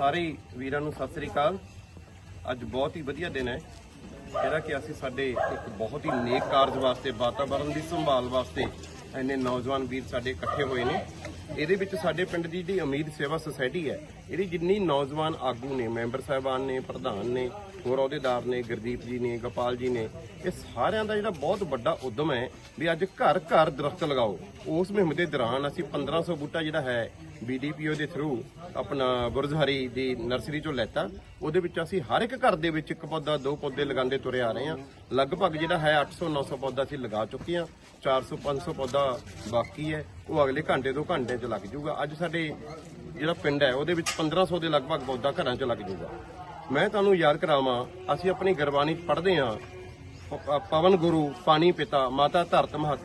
ਸਾਰੇ ਵੀਰਾਂ ਨੂੰ ਸਤਿ ਸ੍ਰੀ ਅਕਾਲ। ਅੱਜ ਬਹੁਤ ਹੀ ਵਧੀਆ ਦਿਨ ਹੈ। ਜਿਹੜਾ ਕਿ ਅਸੀਂ ਸਾਡੇ ਇੱਕ ਬਹੁਤ ਹੀ ਨੇਕ ਕਾਰਜ ਵਾਸਤੇ ਵਾਤਾਵਰਣ ਦੀ ਸੰਭਾਲ ਵਾਸਤੇ ਇੰਨੇ ਨੌਜਵਾਨ ਵੀਰ ਸਾਡੇ ਇਕੱਠੇ ਹੋਏ ਨੇ। ਇਹਦੇ ਵਿੱਚ ਸਾਡੇ ਪਿੰਡ ਦੀ ਜਿਹੜੀ ਉਮੀਦ ਸੇਵਾ ਸੁਸਾਇਟੀ ਹੈ, ਇਹਦੀ ਜਿੰਨੀ ਨੌਜਵਾਨ ਆਗੂ ਨੇ, ਮੈਂਬਰ ਸਾਹਿਬਾਨ ਨੇ, ਪ੍ਰਧਾਨ ਨੇ, ਹੋਰ ਅਹੁਦੇਦਾਰ ਨੇ, ਗੁਰਦੀਪ ਜੀ ਨੇ, ਗੋਪਾਲ ਜੀ ਨੇ, ਇਹ ਸਾਰਿਆਂ ਦਾ ਜਿਹੜਾ ਬਹੁਤ ਵੱਡਾ ਉਦਮ ਹੈ ਵੀ ਅੱਜ ਘਰ ਘਰ ਦਰਖਤ ਲਗਾਓ। ਉਸ ਮੁਹਿੰਮ ਦੇ ਦੌਰਾਨ ਅਸੀਂ 1500 ਬੂਟਾ ਜਿਹੜਾ ਹੈ ਬੀਡੀਪੀਓ ਦੇ ਥਰੂ ਆਪਣਾ ਬੁਰਜਹਰੀ ਦੀ ਨਰਸਰੀ ਚੋਂ ਲੈਤਾ। ਉਹਦੇ ਵਿੱਚ ਅਸੀਂ ਹਰ ਇੱਕ ਘਰ ਦੇ ਵਿੱਚ ਇੱਕ ਪੌਦਾ, ਦੋ ਪੌਦੇ ਲਗਾਉਂਦੇ ਤੁਰੇ ਆ ਰਹੇ ਹਾਂ। ਲਗਭਗ ਜਿਹੜਾ ਹੈ 800 900 ਪੌਦਾ ਅਸੀਂ ਲਗਾ ਚੁੱਕੇ ਹਾਂ। 400 500 ਪੌਦਾ ਬਾਕੀ ਹੈ। ਉਹ ਅਗਲੇ ਘੰਟੇ ਦੋ ਘੰਟੇ ਚ ਲੱਗ ਜਾਊਗਾ ਅੱਜ ਸਾਡੇ ਜਿਹੜਾ ਪਿੰਡ ਹੈ, ਉਹਦੇ ਵਿੱਚ 1500 ਦੇ ਲਗਭਗ ਪੌਦਾ ਘਰਾਂ ਚ ਲੱਗ ਜਾਊਗਾ ਮੈਂ ਤੁਹਾਨੂੰ ਯਾਦ ਕਰਾਵਾਂ, ਅਸੀਂ ਆਪਣੀ ਗੁਰਬਾਣੀ ਚ ਪੜ੍ਹਦੇ ਹਾਂ। ਪਵਨ ਗੁਰੂ, ਪਾਣੀ ਪਿਤਾ, ਮਾਤਾ ਧਰਤ ਮਹਤ।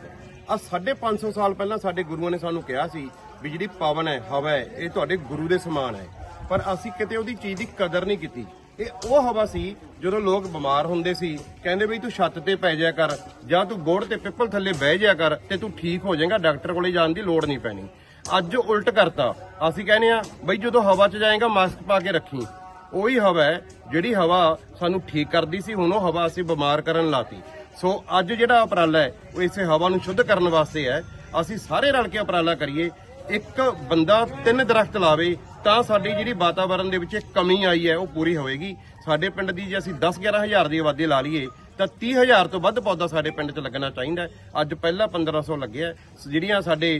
ਆ 550 ਸਾਲ ਪਹਿਲਾਂ ਸਾਡੇ ਗੁਰੂਆਂ ਨੇ ਸਾਨੂੰ ਕਿਹਾ ਸੀ ਵੀ ਜਿਹੜੀ ਪਵਨ ਹੈ, ਹਵਾ ਹੈ, ਇਹ ਤੁਹਾਡੇ ਗੁਰੂ ਦੇ ਸਮਾਨ ਹੈ। ਪਰ ਅਸੀਂ ਕਿਤੇ ਉਹਦੀ ਚੀਜ਼ ਦੀ ਕਦਰ ਨਹੀਂ ਕੀਤੀ। ਇਹ ਉਹ ਹਵਾ ਸੀ ਜਦੋਂ ਲੋਕ ਬਿਮਾਰ ਹੁੰਦੇ ਸੀ। ਕਹਿੰਦੇ ਬਈ ਤੂੰ ਛੱਤ ਤੇ ਪੈ ਜਾਇਆ ਕਰ, ਜਾਂ ਤੂੰ ਗੋੜ ਤੇ ਪਿੱਪਲ ਥੱਲੇ ਬਹਿ ਜਾਇਆ ਕਰ ਤੇ ਤੂੰ ਠੀਕ ਹੋ ਜਾਏਗਾ, ਡਾਕਟਰ ਕੋਲੇ ਜਾਣ ਦੀ ਲੋੜ ਨਹੀਂ ਪੈਣੀ। ਅੱਜ ਉਲਟ ਕਰਤਾ। ਅਸੀਂ ਕਹਿੰਦੇ ਆ ਬਈ ਜਦੋਂ ਹਵਾ 'ਚ ਜਾਏਗਾ, ਮਾਸਕ ਪਾ ਕੇ ਰੱਖੀ। ਉਹੀ ਹਵਾ ਹੈ, ਜਿਹੜੀ ਹਵਾ ਸਾਨੂੰ ਠੀਕ ਕਰਦੀ ਸੀ, ਹੁਣ ਉਹ ਹਵਾ ਅਸੀਂ ਬਿਮਾਰ ਕਰਨ ਲਾਤੀ। ਸੋ ਅੱਜ ਜਿਹੜਾ ਉਪਰਾਲਾ ਹੈ, ਉਹ ਇਸੇ ਹਵਾ ਨੂੰ ਸ਼ੁੱਧ ਕਰਨ ਵਾਸਤੇ ਹੈ। ਅਸੀਂ ਸਾਰੇ ਰਲ ਕੇ ਉਪਰਾਲਾ ਕਰੀਏ। ਇੱਕ ਬੰਦਾ ਤਿੰਨ ਦਰਖਤ ਲਾਵੇ, ਤਾਂ ਸਾਡੀ ਜਿਹੜੀ ਵਾਤਾਵਰਣ ਦੇ ਵਿੱਚ ਕਮੀ ਆਈ ਹੈ, ਉਹ ਪੂਰੀ ਹੋਵੇਗੀ। ਸਾਡੇ ਪਿੰਡ ਦੀ ਜੇ ਅਸੀਂ 10 11 ਹਜ਼ਾਰ ਦੀ ਆਬਾਦੀ ਲਾ ਲਈਏ, ਤਾਂ 30000 ਤੋਂ ਵੱਧ ਪੌਦਾ ਸਾਡੇ ਪਿੰਡ 'ਚ ਲੱਗਣਾ ਚਾਹੀਦਾ ਅੱਜ ਪਹਿਲਾਂ 1500 ਲੱਗਿਆ। ਜਿਹੜੀਆਂ ਸਾਡੇ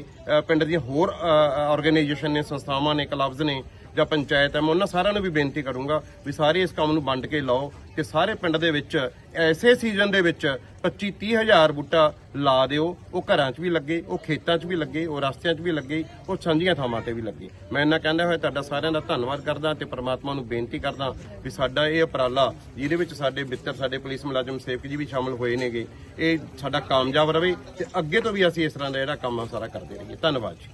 ਪਿੰਡ ਦੀਆਂ ਹੋਰ ਆਰਗੇਨਾਈਜੇਸ਼ਨ ਨੇ, ਸੰਸਥਾਵਾਂ ਨੇ ਕਲੱਬਸ ਨੇ ਜਾਂ ਪੰਚਾਇਤ ਹੈ, ਮੈਂ ਉਹਨਾਂ ਸਾਰਿਆਂ ਨੂੰ ਵੀ ਬੇਨਤੀ ਕਰੂੰਗਾ ਵੀ ਸਾਰੇ ਇਸ ਕੰਮ ਨੂੰ ਵੰਡ ਕੇ ਲਾਓ ਕਿ ਸਾਰੇ ਪਿੰਡ ਦੇ ਵਿੱਚ ਐਸੇ ਸੀਜ਼ਨ ਦੇ ਵਿੱਚ 25 30 ਹਜ਼ਾਰ ਬੂਟਾ ਲਾ ਦਿਓ। ਉਹ ਘਰਾਂ 'ਚ ਵੀ ਲੱਗੇ, ਉਹ ਖੇਤਾਂ 'ਚ ਵੀ ਲੱਗੇ, ਉਹ ਰਸਤਿਆਂ 'ਚ ਵੀ ਲੱਗੇ, ਉਹ ਸਾਂਝੀਆਂ ਥਾਵਾਂ ਤੇ ਵੀ ਲੱਗੇ। ਮੈਂ ਇਹਨਾਂ ਕਹਿੰਦਾ ਹੋਇਆ, ਤੁਹਾਡਾ ਸਾਰਿਆਂ ਦਾ ਧੰਨਵਾਦ ਕਰਦਾ ਤੇ ਪ੍ਰਮਾਤਮਾ ਨੂੰ ਬੇਨਤੀ ਕਰਦਾ ਵੀ ਸਾਡਾ ਇਹ ਉਪਰਾਲਾ, ਜਿਹਦੇ ਵਿੱਚ ਸਾਡੇ ਮਿੱਤਰ, ਸਾਡੇ ਪੁਲਿਸ ਮੁਲਾਜ਼ਮ, ਸੇਵਕ ਜੀ ਵੀ ਸ਼ਾਮਲ ਹੋਏ ਨੇਗੇ, ਇਹ ਸਾਡਾ ਕਾਮਯਾਬ ਰਵੇ ਤੇ ਅੱਗੇ ਤੋਂ ਵੀ ਅਸੀਂ ਇਸ ਤਰ੍ਹਾਂ ਦਾ ਜਿਹੜਾ ਕੰਮ ਆ ਸਾਰਾ ਕਰਦੇ ਰਹੀਏ। ਧੰਨਵਾਦ ਜੀ।